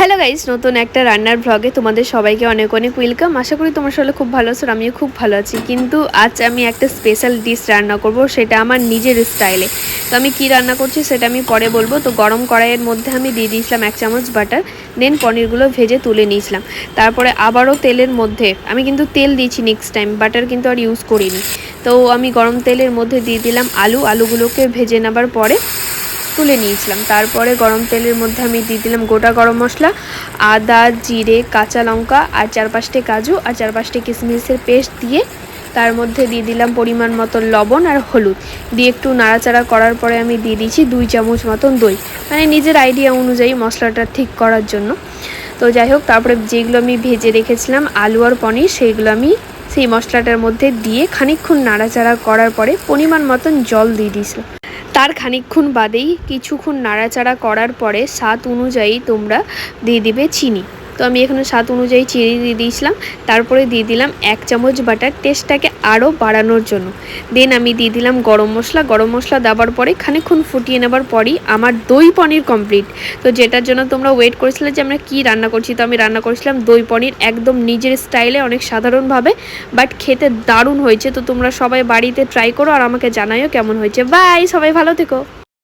Hello guys নতুন একটা রান্নার ভ্লগে তোমাদের সবাইকে অনেক অনেক ওয়েলকাম আশা করি তোমার সবাই খুব ভালো আছো, আমিও খুব ভালো আছি। কিন্তু আজ আমি একটা স্পেশাল ডিশ রান্না করব, সেটা আমার নিজের স্টাইলে তো আমি কি রান্না করছি সেটা আমি পরে বলব। তো গরম কড়াইয়ের মধ্যে আমি দিয়ে দিয়েছিলাম এক চামচ বাটার দেন পনিরগুলো ভেজে তুলে নিয়েছিলাম। তারপরে আবারও তেলের মধ্যে, আমি কিন্তু তেল দিয়েছি নেক্সট টাইম বাটার কিন্তু আর ইউজ করিনি। তো আমি গরম তেলের মধ্যে দিয়ে দিলাম আলু। আলুগুলোকে ভেজে নেবার পরে তুলে নিয়েছিলাম। তারপরে গরম তেলের মধ্যে আমি দিয়ে দিলাম গোটা গরম মশলা, আদা, জিরে, কাঁচা লঙ্কা আর চার পাঁচটি কাজু আর চার পাঁচটি কিশমিশের পেস্ট দিয়ে তার মধ্যে দিয়ে দিলাম পরিমাণ মতো লবণ আর হলুদ। দিয়ে একটু নাড়াচাড়া করার পরে আমি দিয়ে দিয়েছি দুই চামচ মতন দই। মানে নিজের আইডিয়া অনুযায়ী মশলাটা ঠিক করার জন্য। তো যাই হোক, তারপরে যেগুলো আমি ভেজে রেখেছিলাম, আলু আর পনির সেইগুলো আমি সেই মশলাটার মধ্যে দিয়ে খানিকক্ষণ নাড়াচাড়া করার পরে পরিমাণ মতন জল দিয়ে দিয়েছিলাম। তার খানিক্ষণ বাদেই কিছুক্ষণ নাড়াচাড়া করার পরে স্বাদ অনুযায়ী তোমরা দিয়ে দিবে চিনি। তো আমি এখানে স্বাদ অনুযায়ী চিনি দিয়ে দিয়েছিলাম। তারপরে দিয়ে দিলাম এক চামচ বাটার। টেস্টটাকে আরও বাড়ানোর জন্য। দেন আমি দিয়ে দিলাম গরম মশলা। গরম মশলা দেওয়ার পরে খানিকক্ষণ ফুটিয়ে নেবার পরই আমার দই পনির কমপ্লিট তো যেটার জন্য তোমরা ওয়েট করেছিলে যে আমরা কী রান্না করছি, তো আমি রান্না করেছিলাম দই পনির। একদম নিজের স্টাইলে অনেক সাধারণভাবে বাট খেতে দারুণ হয়েছে। তো তোমরা সবাই বাড়িতে ট্রাই করো আর আমাকে জানাইও কেমন হয়েছে। বাই সবাই ভালো থেকো।